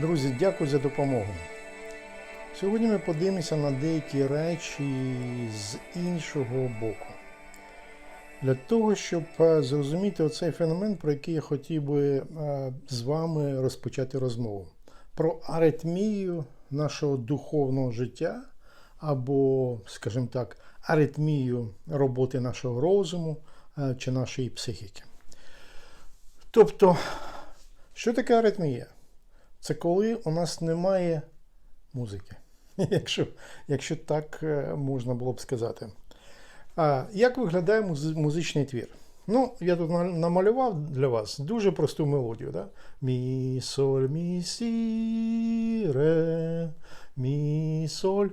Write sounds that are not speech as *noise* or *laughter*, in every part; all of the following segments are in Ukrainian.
Друзі, дякую за допомогу. Сьогодні ми подивимося на деякі речі з іншого боку. Для того, щоб е, зрозуміти оцей феномен, про який я хотів би е, з вами розпочати розмову. Про аритмію нашого духовного життя, або, скажімо так, аритмію роботи нашого розуму е, чи нашої психіки. Тобто, що таке аритмія? Це коли у нас немає музики, *laughs* якщо, якщо так е, можна було б сказати. А як виглядає музичний твір? Ну, я тут намалював для вас дуже просту мелодію. Да? Мі, соль, мі, сі, ре, мі, соль.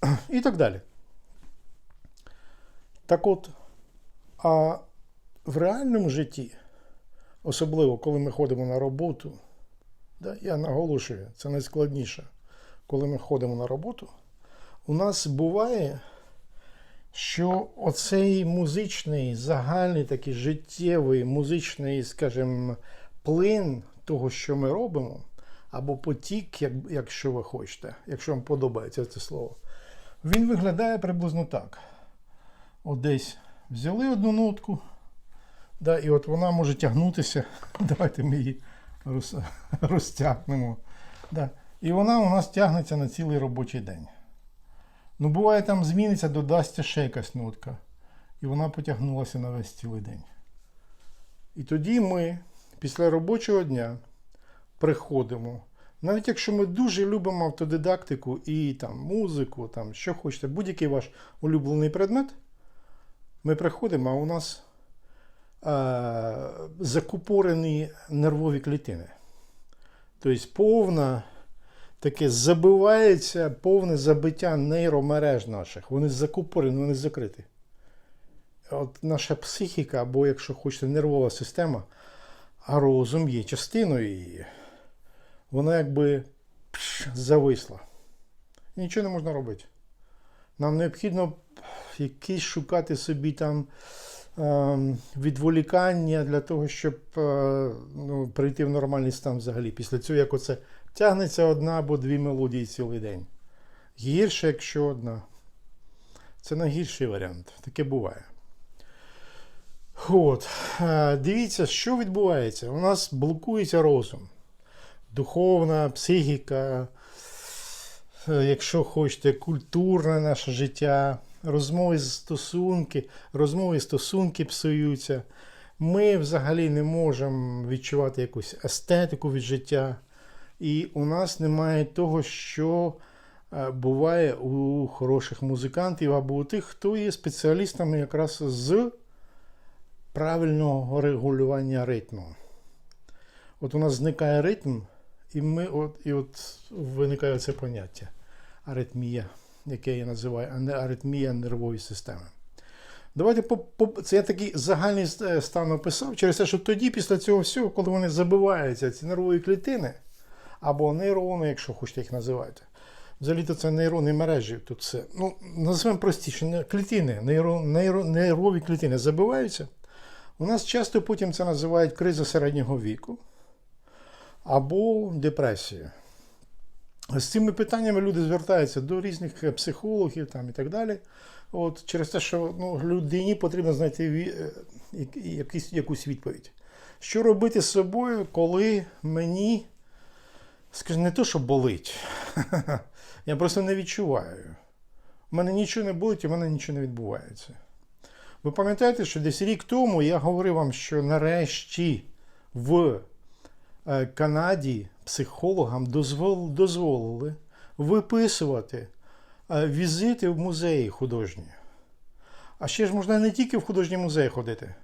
*clears throat* І так далі. Так от, а в реальному житті, особливо коли ми ходимо на роботу, Да, я наголошую, це найскладніше. Коли ми ходимо на роботу, у нас буває, що оцей музичний, загальний такий життєвий музичний, скажімо, плин того, що ми робимо, або потік, якщо ви хочете, якщо вам подобається це слово, він виглядає приблизно так. От десь взяли одну нотку, да, і от вона може тягнутися. *laughs* Давайте ми її роз, *laughs* розтягнемо. Да. І вона у нас тягнеться на цілий робочий день. Ну, буває, там зміниться, додасться ще якась нотка. І вона потягнулася на весь цілий день. І тоді ми після робочого дня приходимо. Навіть якщо ми дуже любимо автодидактику і там, музику, там, що хочете, будь-який ваш улюблений предмет, ми приходимо, а у нас закупорені нервові клітини. Тобто повна таке забивається повне забиття нейромереж наших. Вони закупорені, вони закриті. От наша психіка, або, якщо хочете, нервова система, а розум є частиною її, вона якби пш, зависла. Нічого не можна робити. Нам необхідно якісь шукати собі там відволікання для того, щоб е, ну, прийти в нормальний стан взагалі. Після цього, як оце тягнеться одна або дві мелодії цілий день. Гірше, якщо одна. Це найгірший варіант. Таке буває. От. Е, Дивіться, що відбувається. У нас блокується розум. Духовна, психіка, е, якщо хочете, культурне наше життя, розмови стосунки, розмови стосунки псуються. Ми взагалі не можемо відчувати якусь естетику від життя. І у нас немає того, що е, буває у хороших музикантів або у тих, хто є спеціалістами якраз з правильного регулювання ритму. От у нас зникає ритм, і ми от, і от виникає це поняття аритмія, яке я називаю аритмія нервової системи. Давайте по, це я такий загальний е, стан описав через те, що тоді, після цього всього, коли вони забиваються, ці нервові клітини, або нейрони, якщо хочете їх називати. Взагалі-то це нейронні мережі. Тут це, ну, називаємо простіше, клітини, нейро, нейро, нейрові клітини забиваються. У нас часто потім це називають криза середнього віку або депресія. З цими питаннями люди звертаються до різних е, психологів там, і так далі. От, через те, що ну, людині потрібно знайти е, якісь, якусь відповідь. Що робити з собою, коли мені, скажімо, не то, що болить, *laughs* я просто не відчуваю. У мене нічого не болить, у мене нічого не відбувається. Ви пам'ятаєте, що десь рік тому я говорив вам, що нарешті в е, Канаді психологам дозвол, дозволили виписувати е, візити в музеї художні. А ще ж можна не тільки в художній музей ходити,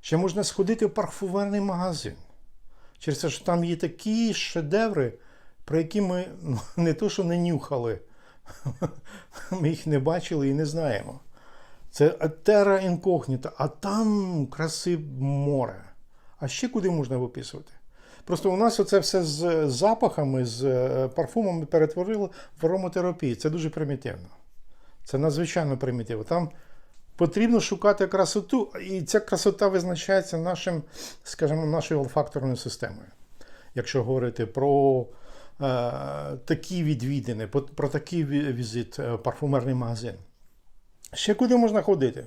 ще можна сходити в парфумерний магазин. Через те, що там є такі шедеври, про які ми ну, *laughs* не то, що не нюхали, *laughs* ми їх не бачили і не знаємо. Це Терра інкогніта, а там краси море. А ще куди можна виписувати? Просто у нас оце все з запахами, з е, парфумами перетворило в ароматерапію. Це дуже примітивно. Це надзвичайно примітивно. Там потрібно шукати красоту, і ця красота визначається нашим, скажімо, нашою олфакторною системою. Якщо говорити про такі відвідини, про такий візит е, парфумерний магазин. Ще куди можна ходити?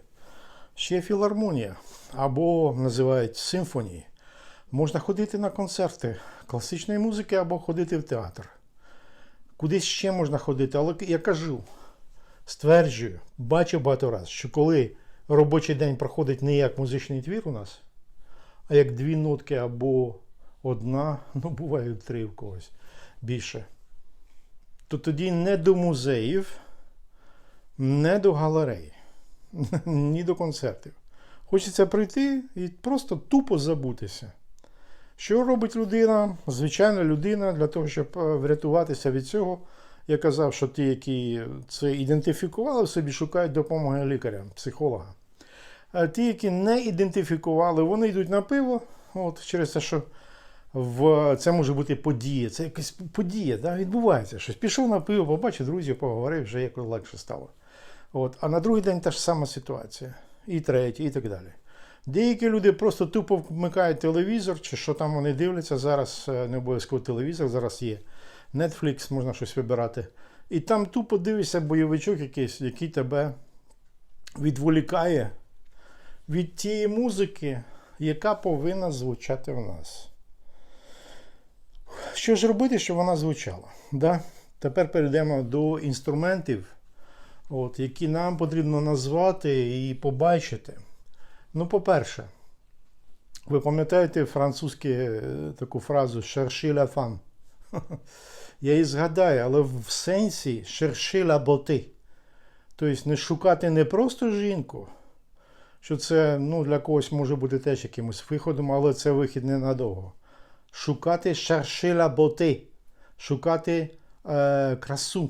Ще філармонія або називають симфонії. Можна ходити на концерти класичної музики або ходити в театр. Кудись ще можна ходити, але я кажу, стверджую, бачу багато разів, що коли робочий день проходить не як музичний твір у нас, а як дві нотки або одна, *laughs* ну буває три в когось більше, то тоді не до музеїв, не до галерей, *laughs* ні до концертів. Хочеться прийти і просто тупо забутися. Що робить людина, звичайна людина, для того, щоб е, врятуватися від цього? Я казав, що ті, які це ідентифікували в собі, шукають допомоги лікаря, психолога. А ті, які не ідентифікували, вони йдуть на пиво, от, через те, що в, це може бути подія, це якась подія, да, відбувається щось. Пішов на пиво, побачив друзів, поговорив, вже якось легше стало. От. А на другий день та ж сама ситуація. І третій, і так далі. Деякі люди просто тупо вмикають телевізор, чи що там вони дивляться. Зараз е, не обов'язково телевізор, зараз є Netflix, можна щось вибирати. І там тупо дивишся бойовичок якийсь, який тебе відволікає від тієї музики, яка повинна звучати в нас. Що ж робити, щоб вона звучала? Да? Тепер перейдемо до інструментів, от, які нам потрібно назвати і побачити. Ну, по-перше, ви пам'ятаєте французьку е, таку фразу «chercher la femme»? *laughs* Я її згадаю, але в сенсі «chercher la beauté». Тобто не шукати не просто жінку, що це ну, для когось може бути теж якимось виходом, але це вихід ненадовго. Шукати «chercher la beauté», шукати е, красу.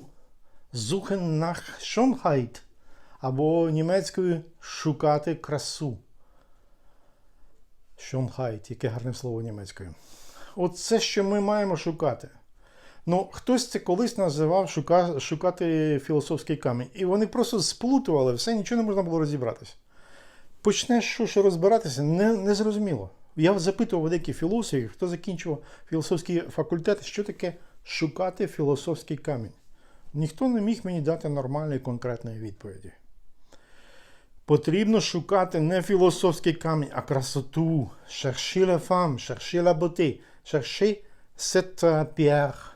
Suchen nach Schönheit. Або німецькою шукати красу. Schönheit, яке гарне слово німецькою. Це, що ми маємо шукати. Ну, хтось це колись називав шука, шукати філософський камінь. І вони просто сплутували все, нічого не можна було розібратися. Почнеш що, що розбиратися, не, не зрозуміло. Я запитував деяких філософів, хто закінчував філософський факультет, що таке шукати філософський камінь. Ніхто не міг мені дати нормальної конкретної відповіді. Потрібно шукати не філософський камінь, а красоту. Chercher la femme, chercher la beauté, chercher cette euh, pierre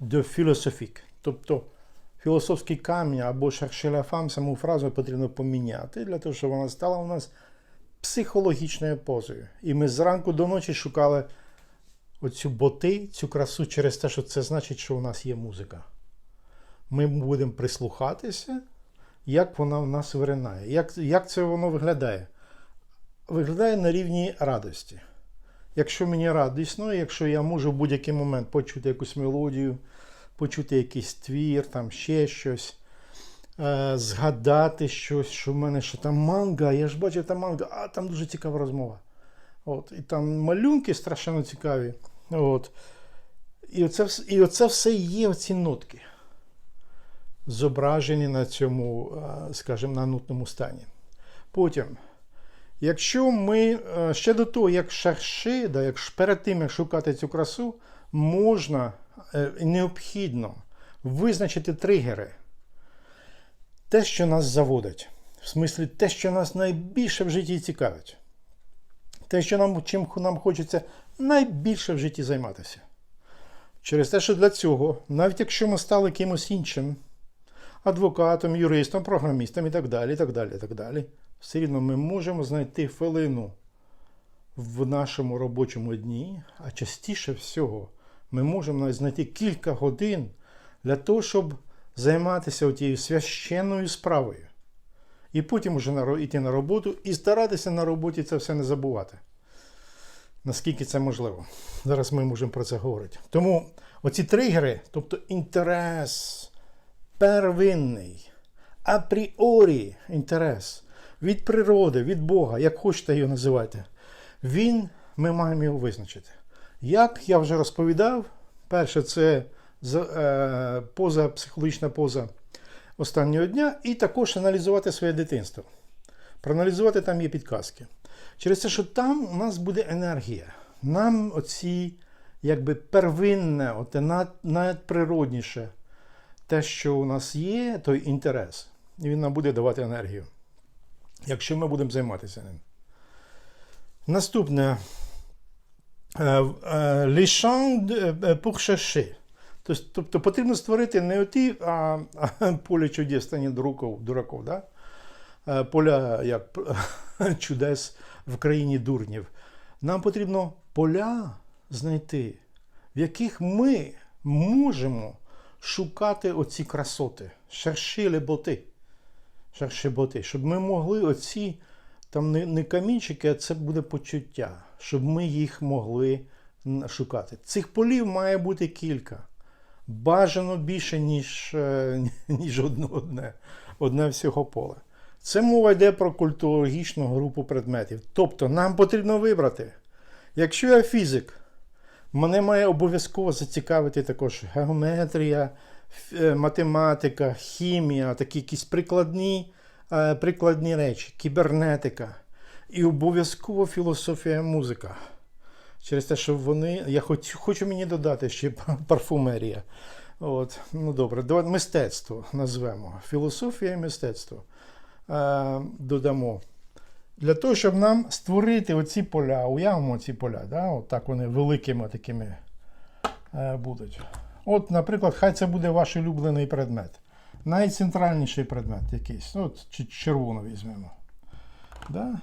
de philosophique. Тобто філософський камінь або chercher la femme, саму фразу потрібно поміняти для того, щоб вона стала у нас психологічною позою. І ми зранку до ночі шукали оцю боти, цю красу через те, що це значить, що у нас є музика. Ми будемо прислухатися, як вона в нас виринає. Як, як це воно виглядає? Виглядає на рівні радості. Якщо мені радісно, якщо я можу в будь-який момент почути якусь мелодію, почути якийсь твір, там ще щось, е, згадати щось, що в мене ще там манга, я ж бачив там манга, а там дуже цікава розмова. От, і там малюнки страшенно цікаві. От. І, оце, і оце все є оці нотки зображені на цьому, е, скажімо, на нутному стані. Потім, якщо ми е, ще до того, як шарши, да, як перед тим, як шукати цю красу, можна е, необхідно визначити тригери. Те, що нас заводить. В смислі, те, що нас найбільше в житті цікавить. Те, що нам, чим нам хочеться найбільше в житті займатися. Через те, що для цього, навіть якщо ми стали кимось іншим, адвокатом, юристом, програмістом і так далі, і так далі, і так далі, все рівно ми можемо знайти хвилину в нашому робочому дні, а частіше всього ми можемо знайти кілька годин для того, щоб займатися тією священною справою. І потім вже йти на роботу і старатися на роботі це все не забувати. Наскільки це можливо. Зараз ми можемо про це говорити. Тому оці тригери, тобто інтерес, первинний, апріорі інтерес від природи, від Бога, як хочете його називати, він, ми маємо його визначити. Як я вже розповідав, перше це е, поза, психологічна поза останнього дня, і також аналізувати своє дитинство. Проаналізувати там є підказки. Через те, що там у нас буде енергія. Нам оці якби первинне, от, над, надприродніше те, що у нас є, той інтерес. І він нам буде давати енергію. Якщо ми будемо займатися ним. Наступне. Е, е, de- е, chercher. Тобто, потрібно створити не оті а, а, поле чудес стані дураков, дураков да? Е, поля як *laughs* чудес в країні дурнів. Нам потрібно поля знайти, в яких ми можемо шукати оці красоти, шершили боти. Шершеботи, щоб ми могли оці, там не, не камінчики, а це буде почуття, щоб ми їх могли шукати. Цих полів має бути кілька. Бажано більше, ніж, е, *laughs* ніж одне, одне, одне всього поле. Це мова йде про культурологічну групу предметів. Тобто нам потрібно вибрати. Якщо я фізик, мене має обов'язково зацікавити також геометрія, е, математика, хімія, такі якісь прикладні, е, прикладні речі, кібернетика. І обов'язково філософія музика. Через те, що вони. Я хоч, хочу мені додати ще парфумерія. От, ну добре, мистецтво назвемо. Філософія і мистецтво е, додамо. Для того, щоб нам створити оці поля, уявимо ці поля, да? от так вони великими такими е, будуть. От, наприклад, хай це буде ваш улюблений предмет. Найцентральніший предмет якийсь. Ну, от, червоно візьмемо. Да?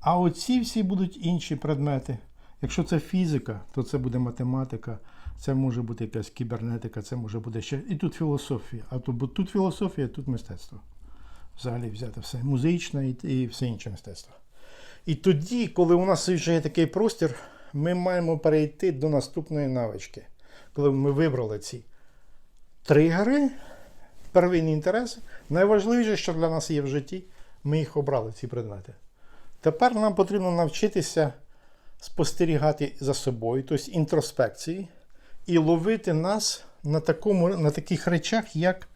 А оці всі будуть інші предмети. Якщо це фізика, то це буде математика, це може бути якась кібернетика, це може бути ще. І тут філософія. А тут, бо тут філософія, тут мистецтво. Взагалі взяти все. Музичне і, все інше мистецтво. І тоді, коли у нас вже є такий простір, ми маємо перейти до наступної навички. Коли ми вибрали ці тригери, первинні інтереси, найважливіше, що для нас є в житті, ми їх обрали, ці предмети. Тепер нам потрібно навчитися спостерігати за собою, тобто інтроспекції, і ловити нас на, такому, на таких речах, як,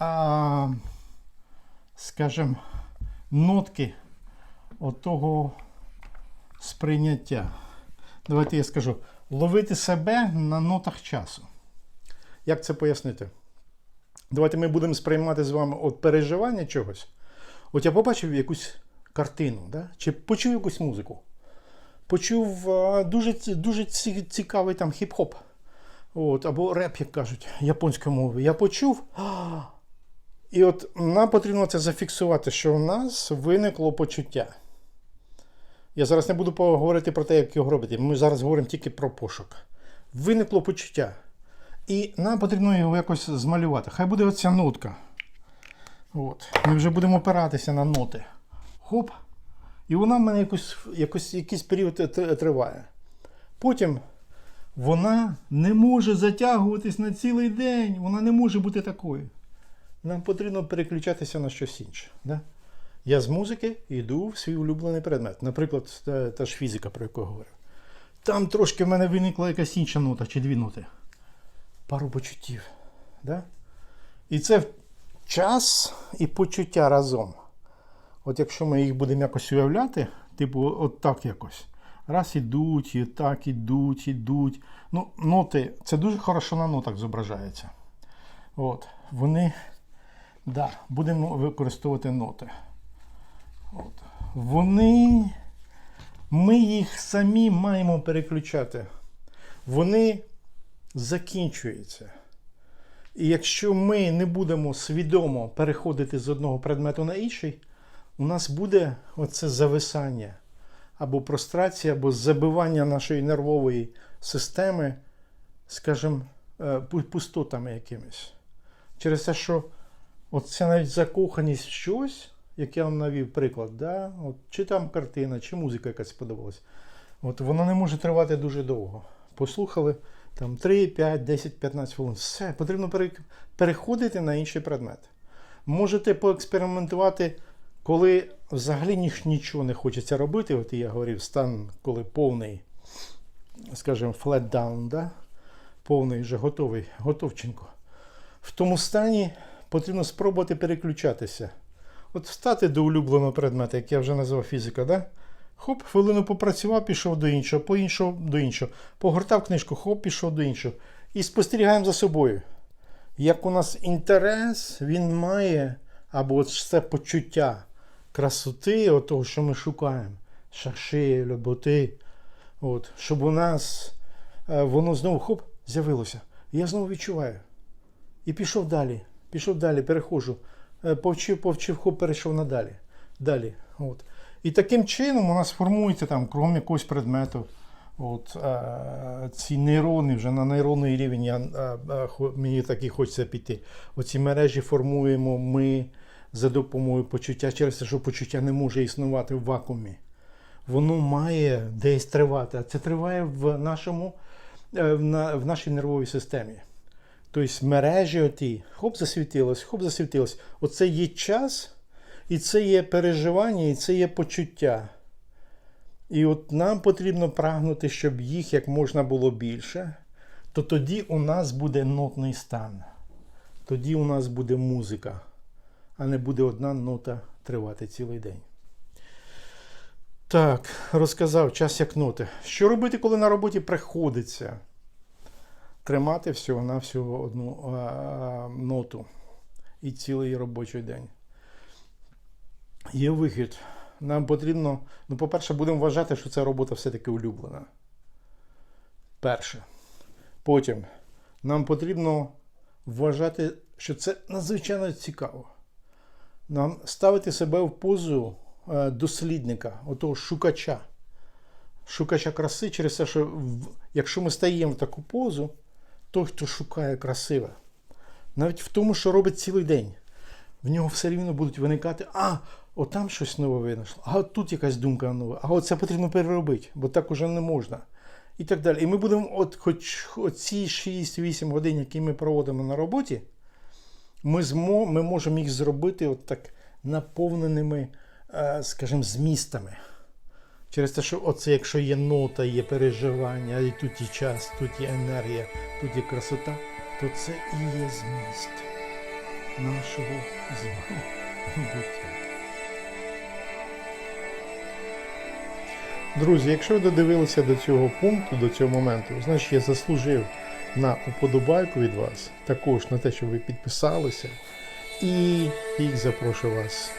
а, скажімо, нотки отого сприйняття. Давайте я скажу: ловити себе на нотах часу. Як це пояснити? Давайте ми будемо сприймати з вами от переживання чогось. От я побачив якусь картину, да? чи почув якусь музику. Почув дуже, дуже цікавий там хіп-хоп. Або реп, як кажуть, японською мовою. Я почув. «А!» І от нам потрібно це зафіксувати, що в нас виникло почуття. Я зараз не буду говорити про те, як його робити. Ми зараз говоримо тільки про пошук. Виникло почуття. І нам потрібно його якось змалювати. Хай буде оця нотка. От. Ми вже будемо опиратися на ноти. Хоп. І вона в мене якось, якось, якийсь період триває. Потім вона не може затягуватись на цілий день. Вона не може бути такою. Нам потрібно переключатися на щось інше. Да? Я з музики йду в свій улюблений предмет. Наприклад, та, та ж фізика, про яку я говорив. Там трошки в мене виникла якась інша нота чи дві ноти. Пару почуттів. Да? І це час і почуття разом. От якщо ми їх будемо якось уявляти, типу, от так якось. Раз ідуть, і так ідуть, ідуть. Ну, ноти, це дуже хорошо на нотах зображається. От, вони, да, будемо використовувати ноти. От. Вони, ми їх самі маємо переключати. Вони закінчуються. І якщо ми не будемо свідомо переходити з одного предмету на інший, у нас буде оце зависання або прострація, або забивання нашої нервової системи, скажімо, е, пустотами якимись. Через те, що оця навіть закоханість в щось, як я вам навів приклад, да? от, чи там картина, чи музика якась сподобалась, от, воно не може тривати дуже довго. Послухали там 3, 5, 10, 15 хвилин. Все, потрібно переходити на інший предмет. Можете поекспериментувати, коли взагалі нічого не хочеться робити. От я говорив, стан, коли повний, скажімо, flat down, да? повний вже готовий, готовченко. В тому стані потрібно спробувати переключатися. От встати до улюбленого предмета, як я вже назвав фізика, да? Хоп, хвилину попрацював, пішов до іншого, по іншого до іншого. Погортав книжку, хоп, пішов до іншого. І спостерігаємо за собою. Як у нас інтерес, він має, або от це почуття красоти, того, що ми шукаємо, шарши, люботи, от, щоб у нас е, воно знову хоп, з'явилося. Я знову відчуваю. І пішов далі, пішов далі, переходжу. Е, Повчив, повчив, хоп, перейшов надалі. Далі. От. І таким чином у нас формується там, крім якогось предмету. От, е, ці нейрони вже на нейронний рівень я, е, е, хо- мені так і хочеться піти. Оці мережі формуємо ми за допомогою почуття через те, що почуття не може існувати в вакуумі. Воно має десь тривати, а це триває в, нашому, в, на, в нашій нервовій системі. Тобто мережі оті, хоп, засвітилось, хоп, засвітилось. Оце є час, і це є переживання, і це є почуття. І от нам потрібно прагнути, щоб їх як можна було більше, то тоді у нас буде нотний стан. Тоді у нас буде музика, а не буде одна нота тривати цілий день. Так, розказав час як ноти. Що робити, коли на роботі приходиться тримати всього-навсього одну а, ноту і цілий робочий день? Є вихід. Нам потрібно, ну, по-перше, будемо вважати, що ця робота все-таки улюблена. Перше. Потім нам потрібно вважати, що це надзвичайно цікаво. Нам ставити себе в позу е, дослідника, отого шукача. Шукача краси через те, що якщо ми стаємо в таку позу, той, хто шукає красиве, навіть в тому, що робить цілий день, в нього все рівно будуть виникати, а, отам щось нове винайшло, а от тут якась думка нова, а от це потрібно переробити, бо так уже не можна. І так далі. І ми будемо, от хоч оці 6-8 годин, які ми проводимо на роботі, ми, змо, ми можемо їх зробити от так наповненими, е, скажімо, змістами. Через те, що оце, якщо є нота, є переживання, і тут є час, тут є енергія, тут є красота, то це і є зміст нашого з вами буття. Друзі, якщо ви додивилися до цього пункту, до цього моменту, значить я заслужив на уподобайку від вас, також на те, що ви підписалися. І їх запрошую вас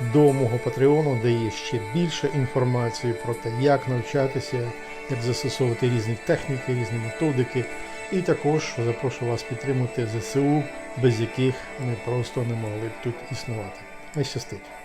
до мого Патреону, де є ще більше інформації про те, як навчатися, як застосовувати різні техніки, різні методики. І також запрошую вас підтримати ЗСУ, без яких ми просто не могли б тут існувати. Не щастить!